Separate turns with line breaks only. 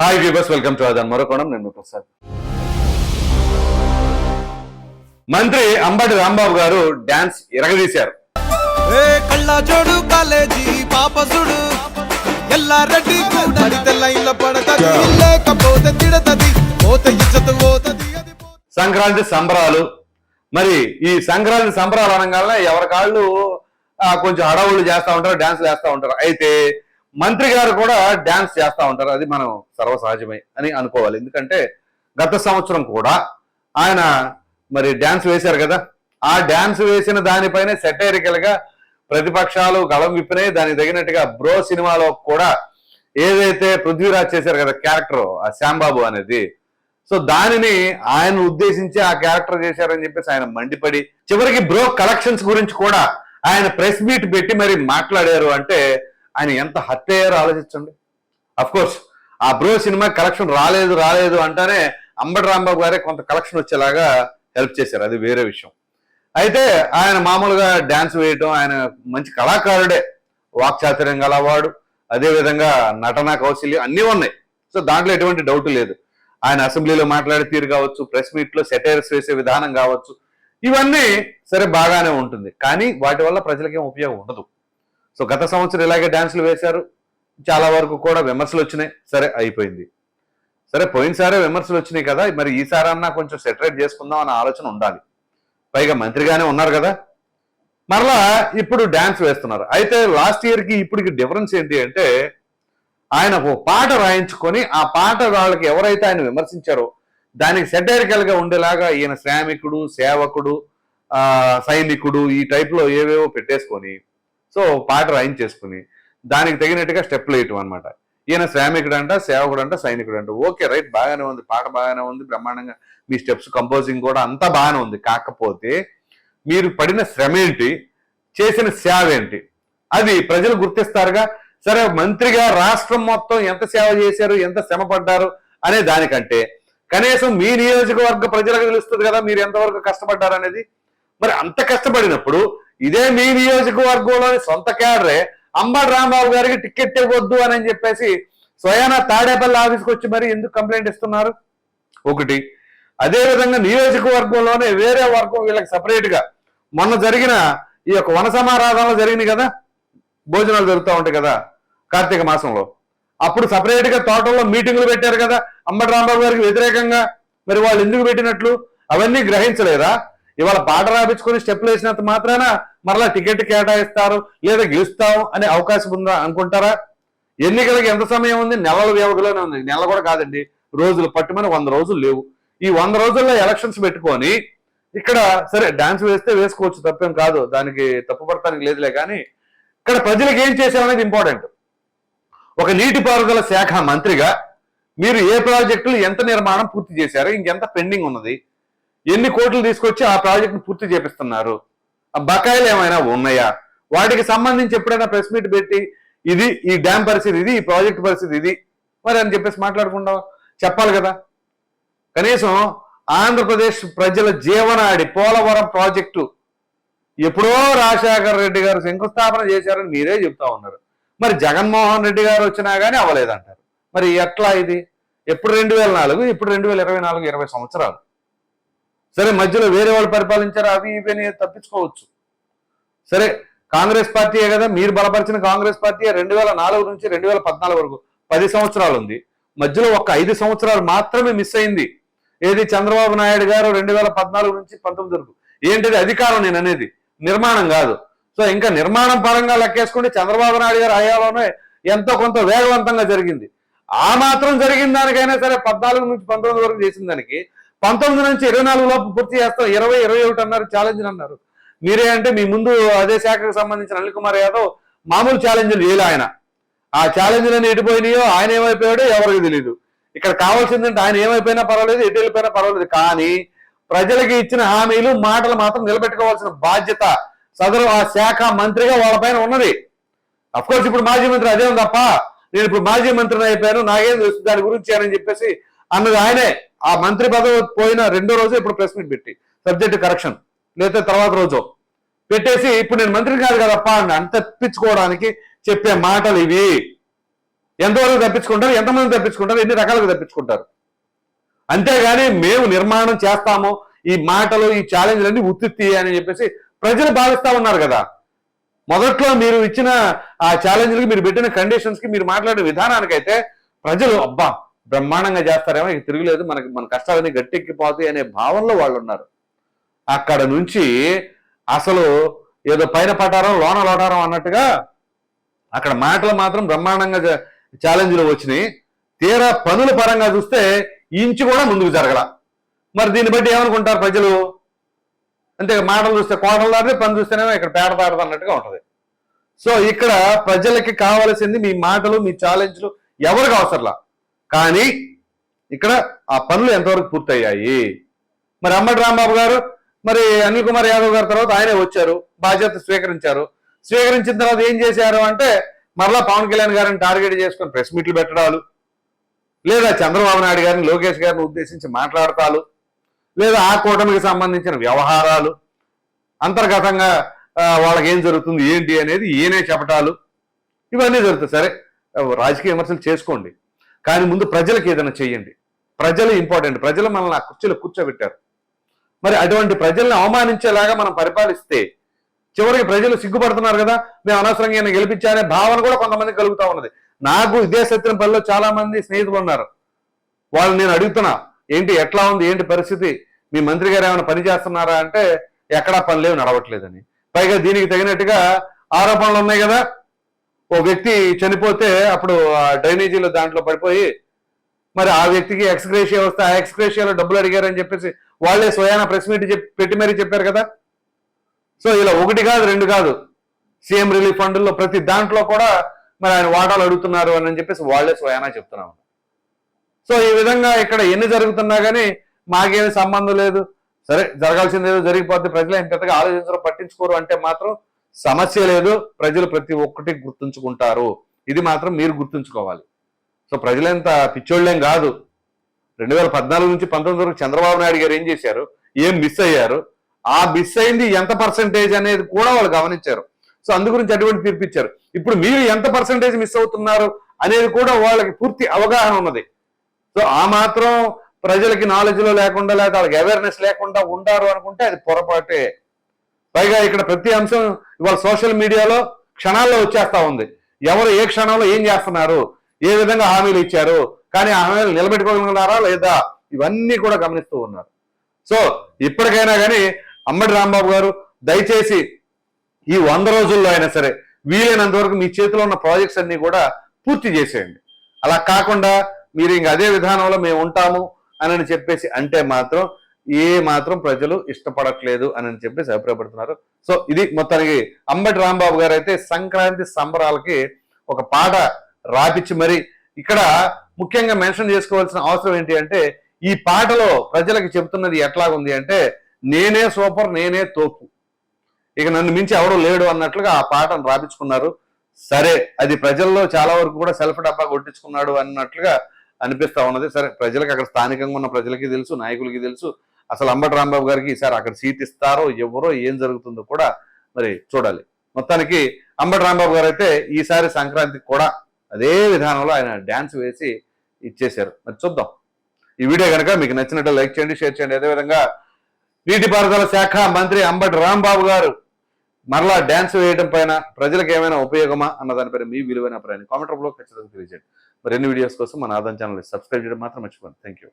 Hi viewers welcome to అదన్ మరొకోణం నేను ప్రసాద్ మంత్రి అంబటి రాంబాబు గారు డాన్స్ ఇరగదీశారు
ఏ కళ్ళ జోడు కాలేజీ పాప చూడు ఎల్లారెడ్డి లైన్ల పడతది. లేకపోతే తిడతది పోతే ఇచ్చత పోతది అది పోతే
సంక్రాంతి సంబరాలు. మరి ఈ సంక్రాంతి సంబరాలు అనగానే ఎవరి కాళ్ళు కొంచెం హడావుళ్ళు చేస్తూ ఉంటారు డాన్స్ చేస్తూ ఉంటారు. అయితే మంత్రి గారు కూడా డాన్స్ చేస్తూ ఉంటారు. అది మనం సర్వసహజమే అని అనుకోవాలి. ఎందుకంటే గత సంవత్సరం కూడా ఆయన మరి డాన్స్ వేశారు కదా. ఆ డాన్స్ వేసిన దానిపైనే సెటైరికల్గా ప్రతిపక్షాలు గళం విప్పినాయి. దానికి తగినట్టుగా బ్రో సినిమాలో కూడా ఏదైతే పృథ్వీరాజ్ చేశారు కదా క్యారెక్టర్ ఆ శ్యాంబాబు అనేది. సో దానిని ఆయన ఉద్దేశించి ఆ క్యారెక్టర్ చేశారని చెప్పేసి ఆయన మండిపడి చివరికి బ్రో కలెక్షన్స్ గురించి కూడా ఆయన ప్రెస్ మీట్ పెట్టి మరి మాట్లాడారు అంటే ఆయన ఎంత హత్య అయ్యారో ఆలోచించండి. అఫ్ కోర్స్ ఆ బ్రో సినిమా కలెక్షన్ రాలేదు రాలేదు అంటానే అంబటి రాంబాబు గారే కొంత కలెక్షన్ వచ్చేలాగా హెల్ప్ చేశారు. అది వేరే విషయం. అయితే ఆయన మామూలుగా డ్యాన్స్ వేయటం ఆయన మంచి కళాకారుడే. వాక్చాతుర్యం గలవాడు అదేవిధంగా నటన కౌశల్యం అన్నీ ఉన్నాయి. సో దాంట్లో ఎటువంటి డౌట్ లేదు. ఆయన అసెంబ్లీలో మాట్లాడే తీరు కావచ్చు ప్రెస్ మీట్లో సెటైర్స్ వేసే విధానం కావచ్చు ఇవన్నీ సరే బాగానే ఉంటుంది. కానీ వాటి వల్ల ప్రజలకేం ఉపయోగం ఉండదు. సో గత సంవత్సరం ఇలాగే డ్యాన్సులు వేశారు. చాలా వరకు కూడా విమర్శలు వచ్చినాయి. సరే అయిపోయింది. సరే పోయినసారే విమర్శలు వచ్చినాయి కదా. మరి ఈసారన్నా కొంచెం సెటరేట్ చేసుకుందాం అనే ఆలోచన ఉండాలి. పైగా మంత్రిగానే ఉన్నారు కదా. మరలా ఇప్పుడు డ్యాన్స్ వేస్తున్నారు. అయితే లాస్ట్ ఇయర్కి ఇప్పటికి డిఫరెన్స్ ఏంటి అంటే ఆయన ఓ పాట రాయించుకొని ఆ పాట వాళ్ళకి ఎవరైతే ఆయన విమర్శించారో దానికి సెటైరికల్గా ఉండేలాగా ఈయన శ్రామికుడు సేవకుడు సైనికుడు ఈ టైప్లో ఏవేవో పెట్టేసుకొని సో పాట రాయించేసుకుని దానికి తగినట్టుగా స్టెప్లు వేయటం అనమాట ఈయన శ్రామికుడు అంట సేవకుడు అంట సైనికుడు అంట ఓకే రైట్ బాగానే ఉంది పాట బాగానే ఉంది బ్రహ్మాండంగా మీ స్టెప్స్ కంపోజింగ్ కూడా అంతా బాగానే ఉంది. కాకపోతే మీరు పడిన శ్రమ ఏంటి? చేసిన సేవ ఏంటి? అది ప్రజలు గుర్తిస్తారుగా సరే మంత్రిగా రాష్ట్రం మొత్తం ఎంత సేవ చేశారు ఎంత శ్రమ పడ్డారు అనే దానికంటే కనీసం మీ నియోజకవర్గ ప్రజలకు తెలుస్తుంది కదా మీరు ఎంతవరకు కష్టపడ్డారు అనేది మరి అంత కష్టపడినప్పుడు ఇదే మీ నియోజకవర్గంలోని సొంత క్యాడరే. అంబటి రాంబాబు గారికి టికెట్ ఇవ్వద్దు అని చెప్పేసి స్వయాన తాడేపల్లి ఆఫీస్కి వచ్చి మరి ఎందుకు కంప్లైంట్ ఇస్తున్నారు? ఒకటి. అదేవిధంగా నియోజకవర్గంలోనే వేరే వర్గం వీళ్ళకి సపరేట్గా మొన్న జరిగిన ఈ యొక్క వన సమారాధనలు జరిగింది కదా? భోజనాలు జరుగుతూ ఉంటాయి కదా కార్తీక మాసంలో. అప్పుడు సపరేట్గా తోటల్లో మీటింగులు పెట్టారు కదా అంబటి రాంబాబు గారికి వ్యతిరేకంగా. మరి వాళ్ళు ఎందుకు పెట్టినట్లు? అవన్నీ గ్రహించలేదా? ఇవాళ పాట రాపించుకొని స్టెప్లు వేసినంత మాత్రాన మరలా టికెట్ కేటాయిస్తారు లేదా గెలుస్తాం అనే అవకాశం ఉందా అనుకుంటారా? ఎన్నికలకు ఎంత సమయం ఉంది? నెలల వ్యవధిలోనే ఉంది. నెల కూడా కాదండి. రోజులు పట్టుమని వంద రోజులు లేవు. ఈ వంద రోజుల్లో ఎలక్షన్స్ పెట్టుకొని ఇక్కడ సరే డాన్స్ వేస్తే వేసుకోవచ్చు తప్పేం కాదు. దానికి తప్పుపడటానికి లేదులే కానీ ఇక్కడ ప్రజలకు ఏం చేశారనేది ఇంపార్టెంట్ ఒక నీటిపారుదల శాఖ మంత్రిగా మీరు ఏ ప్రాజెక్టులు ఎంత నిర్మాణం పూర్తి చేశారు? ఇంకెంత పెండింగ్ ఉన్నది? ఎన్ని కోట్లు తీసుకొచ్చి ఆ ప్రాజెక్ట్ను పూర్తి చేపిస్తున్నారు? ఆ బకాయిలు ఏమైనా ఉన్నాయా? వాటికి సంబంధించి ఎప్పుడైనా ప్రెస్ మీట్ పెట్టి ఇది ఈ డ్యామ్ పరిస్థితి ఇది ఈ ప్రాజెక్ట్ పరిస్థితి ఇది మరి అని చెప్పేసి మాట్లాడకుండా చెప్పాలి కదా. కనీసం ఆంధ్రప్రదేశ్ ప్రజల జీవనాడి పోలవరం ప్రాజెక్టు ఎప్పుడో రాజశేఖర రెడ్డి గారు శంకుస్థాపన చేశారని మీరే చెప్తా ఉన్నారు. మరి జగన్మోహన్ రెడ్డి గారు వచ్చినా కానీ అవ్వలేదంటారు. మరి ఎట్లా ఇది? ఎప్పుడు రెండు వేల నాలుగు ఇప్పుడు రెండు వేల ఇరవై నాలుగు ఇరవై సంవత్సరాలు? సరే మధ్యలో వేరే వాళ్ళు పరిపాలించారు? అవి ఇవి తప్పించుకోవచ్చు. సరే కాంగ్రెస్ పార్టీయే కదా? మీరు బలపరిచిన కాంగ్రెస్ పార్టీ రెండు వేల నాలుగు నుంచి రెండు వేల పద్నాలుగు వరకు. పది సంవత్సరాలు ఉంది మధ్యలో ఒక ఐదు సంవత్సరాలు మాత్రమే మిస్ అయింది. ఏది చంద్రబాబు నాయుడు గారు రెండు వేల పద్నాలుగు నుంచి పంతొమ్మిది వరకు. ఏంటిది అధికారం నేను అనేది? నిర్మాణం కాదు. సో ఇంకా నిర్మాణం పరంగా లెక్కేసుకుంటే చంద్రబాబు నాయుడు గారు అయ్యాలోనే ఎంతో కొంత వేగవంతంగా జరిగింది. ఆ మాత్రం జరిగిన దానికైనా సరే పద్నాలుగు నుంచి పంతొమ్మిది వరకు చేసిన దానికి పంతొమ్మిది నుంచి ఇరవై నాలుగు లోపు పూర్తి చేస్తాం. ఇరవై ఇరవై ఒకటి అన్నారు ఛాలెంజ్ అన్నారు. మీరే అంటే మీ ముందు అదే శాఖకు సంబంధించిన అనిల్ కుమార్ యాదవ్ మామూలు ఛాలెంజ్లు చేయలే ఆయన. ఆ ఛాలెంజ్లన్నీ ఎటుపోయినాయో ఆయన ఏమైపోయాడో ఎవరికి తెలియదు ఇక్కడ కావాల్సిందంటే ఆయన ఏమైపోయినా పర్వాలేదు ఎటు వెళ్ళిపోయినా పర్వాలేదు. కానీ ప్రజలకి ఇచ్చిన హామీలు మాటలు మాత్రం నిలబెట్టుకోవాల్సిన బాధ్యత సదరు ఆ శాఖ మంత్రిగా వాళ్ళపైన ఉన్నది. అఫ్కోర్స్ ఇప్పుడు మాజీ మంత్రి అదే ఉంది తప్ప నేను ఇప్పుడు మాజీ మంత్రిని అయిపోయాను. నాకేం తెలుస్తుంది దాని గురించి అని చెప్పేసి అన్నది ఆయనే. ఆ మంత్రి పదవి పోయిన రెండో రోజు ఇప్పుడు ప్రెస్ మీట్ పెట్టి. Subject correction. లేదా తర్వాత రోజు. పెట్టేసి ఇప్పుడు నేను మంత్రి కాదు కదప్పా అని అంత తప్పించుకోవడానికి చెప్పే మాటలు ఇవి. ఎంతవరకు తప్పించుకుంటారు ఎంతమంది తప్పించుకుంటారు ఎన్ని రకాలుగా తప్పించుకుంటారు. అంతేగాని మేము నిర్మాణం చేస్తాము ఈ మాటలు ఈ ఛాలెంజ్లన్నీ ఉత్తి అని చెప్పేసి ప్రజలు భావిస్తా ఉన్నారు కదా. మొదట్లో మీరు ఇచ్చిన ఆ ఛాలెంజ్లకి మీరు పెట్టిన కండిషన్స్కి మీరు మాట్లాడే విధానానికైతే ప్రజలు అబ్బా బ్రహ్మాండంగా చేస్తారేమో ఇక తిరగలేదు మనకి మన కష్టాలన్నీ గట్టెక్కిపోతాయి అనే భావనలో వాళ్ళు ఉన్నారు అక్కడ నుంచి అసలు ఏదో పైన పటారం లోన లోటారం అన్నట్టుగా అక్కడ మాటలు మాత్రం బ్రహ్మాండంగా ఛాలెంజ్లు వచ్చినాయి. తీరా పనుల పరంగా చూస్తే ఇంచు కూడా ముందుకు జరగల. మరి దీన్ని బట్టి ఏమనుకుంటారు ప్రజలు? అంతే మాటలు చూస్తే కోటలు దారితే పని చూస్తేనేమో ఇక్కడ పేడ తాడదు అన్నట్టుగా ఉంటుంది. సో ఇక్కడ ప్రజలకి కావలసింది మీ మాటలు మీ ఛాలెంజ్లు ఎవరికి అవసరంలా? కానీ ఇక్కడ ఆ పనులు ఎంతవరకు పూర్తయ్యాయి? మరి అమ్మటి రాంబాబు గారు మరి అనిల్ కుమార్ యాదవ్ గారి తర్వాత ఆయనే వచ్చారు బాధ్యత స్వీకరించారు. స్వీకరించిన తర్వాత ఏం చేశారు అంటే మరలా పవన్ కళ్యాణ్ గారిని టార్గెట్ చేసుకొని ప్రెస్ మీట్లు పెట్టడాలు లేదా చంద్రబాబు నాయుడు గారిని లోకేష్ గారిని ఉద్దేశించి మాట్లాడతాలు లేదా ఆ కూటమికి సంబంధించిన వ్యవహారాలు అంతర్గతంగా వాళ్ళకి ఏం జరుగుతుంది ఏంటి అనేది ఈయనే చెప్పటాలు ఇవన్నీ జరుగుతాయి. సరే రాజకీయ విమర్శలు చేసుకోండి. కానీ ముందు ప్రజలకు ఏదైనా చేయండి. ప్రజలు ఇంపార్టెంట్ ప్రజలు మనల్ని ఆ కుర్చీలో కూర్చోబెట్టారు. మరి అటువంటి ప్రజల్ని అవమానించేలాగా మనం పరిపాలిస్తే చివరికి ప్రజలు సిగ్గుపడుతున్నారు కదా మేము అనవసరంగా ఈయన గెలిపించాలనే భావన కూడా కొంతమంది కలుగుతా ఉన్నది. నాకు ఇదే పనిలో చాలా మంది స్నేహితులు ఉన్నారు. వాళ్ళు నేను అడుగుతున్నా ఏంటి ఎట్లా ఉంది ఏంటి పరిస్థితి? మీ మంత్రి గారు ఏమైనా పని చేస్తున్నారా అంటే ఎక్కడా పనిలేవు నడవట్లేదని. పైగా దీనికి తగినట్టుగా ఆరోపణలు ఉన్నాయి కదా ఓ వ్యక్తి చనిపోతే అప్పుడు ఆ డ్రైనేజీలో దాంట్లో పడిపోయి మరి ఆ వ్యక్తికి ఎక్స్గ్రేషియా వస్తే ఆ ఎక్స్గ్రేషియాలో డబ్బులు అడిగారని చెప్పేసి వాళ్ళే స్వయాన ప్రెస్ మీట్ పెట్టి మరీ చెప్పారు కదా? సో ఇలా ఒకటి కాదు రెండు కాదు. సీఎం రిలీఫ్ ఫండ్లో ప్రతి దాంట్లో కూడా మరి ఆయన వాటాలు అడుగుతున్నారు అని చెప్పేసి వాళ్ళే స్వయానా చెప్తున్నాము సో ఈ విధంగా ఇక్కడ ఎన్ని జరుగుతున్నా కానీ మాకేమి సంబంధం లేదు. సరే జరగాల్సింది ఏదో జరిగిపోతే ప్రజలు ఏం పెద్దగా ఆలోచించరు పట్టించుకోరు అంటే మాత్రం సమస్య లేదు ప్రజలు ప్రతి ఒక్కటి గుర్తుంచుకుంటారు. ఇది మాత్రం మీరు గుర్తుంచుకోవాలి. సో ప్రజలంత పిచ్చోళ్ళేం కాదు. రెండు వేల పద్నాలుగు నుంచి పంతొమ్మిది వరకు చంద్రబాబు నాయుడు గారు ఏం చేశారు? ఏం మిస్ అయ్యారు? ఆ మిస్ అయింది ఎంత పర్సంటేజ్ అనేది కూడా వాళ్ళు గమనించారు. సో అందు గురించి అటువంటి తీర్పిచ్చారు ఇప్పుడు మీరు ఎంత పర్సంటేజ్ మిస్ అవుతున్నారు అనేది కూడా వాళ్ళకి పూర్తి అవగాహన ఉన్నది. సో ఆ మాత్రం ప్రజలకి నాలెడ్జ్లో లేకుండా లేదా వాళ్ళకి అవేర్నెస్ లేకుండా ఉండారు అనుకుంటే అది పొరపాటే. పైగా ఇక్కడ ప్రతి అంశం ఇవాళ సోషల్ మీడియాలో క్షణాల్లో వచ్చేస్తా ఉంది. ఎవరు ఏ క్షణంలో ఏం చేస్తున్నారు? ఏ విధంగా హామీలు ఇచ్చారు? కానీ ఆ హామీలు నిలబెట్టుకోగలుగుతున్నారా లేదా? ఇవన్నీ కూడా గమనిస్తూ ఉన్నారు. సో ఇప్పటికైనా కానీ అమ్మడి రాంబాబు గారు దయచేసి ఈ వంద రోజుల్లో అయినా సరే వీలైనంత వరకు మీ చేతిలో ఉన్న ప్రాజెక్ట్స్ అన్ని కూడా పూర్తి చేసేయండి. అలా కాకుండా మీరు ఇంక అదే విధానంలో మేము ఉంటాము అని చెప్పేసి అంటే మాత్రం ఏ మాత్రం ప్రజలు ఇష్టపడట్లేదు అని చెప్పేసి అభిప్రాయపడుతున్నారు. సో ఇది మొత్తానికి అంబటి రాంబాబు గారు అయితే సంక్రాంతి సంబరాలకి ఒక పాట రాపిచ్చి మరి ఇక్కడ ముఖ్యంగా మెన్షన్ చేసుకోవాల్సిన అవసరం ఏంటి అంటే ఈ పాటలో ప్రజలకు చెబుతున్నది ఎట్లాగుంది అంటే నేనే సూపర్ నేనే తోపు. ఇక నన్ను మించి ఎవరు లేడు అన్నట్లుగా ఆ పాటను రాపించుకున్నారు సరే అది ప్రజల్లో చాలా వరకు కూడా సెల్ఫ్ డబ్బా కొట్టించుకున్నాడు అన్నట్లుగా అనిపిస్తా ఉన్నది. సరే ప్రజలకు అక్కడ స్థానికంగా ఉన్న ప్రజలకి తెలుసు నాయకులకి తెలుసు. అసలు అంబటి రాంబాబు గారికి ఈసారి అక్కడ సీట్ ఇస్తారో ఎవరో ఏం జరుగుతుందో కూడా మరి చూడాలి. మొత్తానికి అంబటి రాంబాబు గారు అయితే ఈసారి సంక్రాంతికి కూడా అదే విధానంలో ఆయన డ్యాన్స్ వేసి ఇచ్చేశారు. మరి చూద్దాం. ఈ వీడియో కనుక మీకు నచ్చినట్టు లైక్ చేయండి షేర్ చేయండి. అదేవిధంగా నీటిపారుదల శాఖ మంత్రి అంబటి రాంబాబు గారు మరలా డ్యాన్స్ వేయడం పైన ప్రజలకు ఏమైనా ఉపయోగమా అన్న దానిపైన మీ విలువైన అభిప్రాయాన్ని కామెంట్ రూపంలో ఖచ్చితంగా తెలియజేయండి. మరిన్ని వీడియోస్ కోసం మన ఆదాయం ఛానల్ సబ్స్క్రైబ్ చేయడం మాత్రం మర్చిపోండి థ్యాంక్ యూ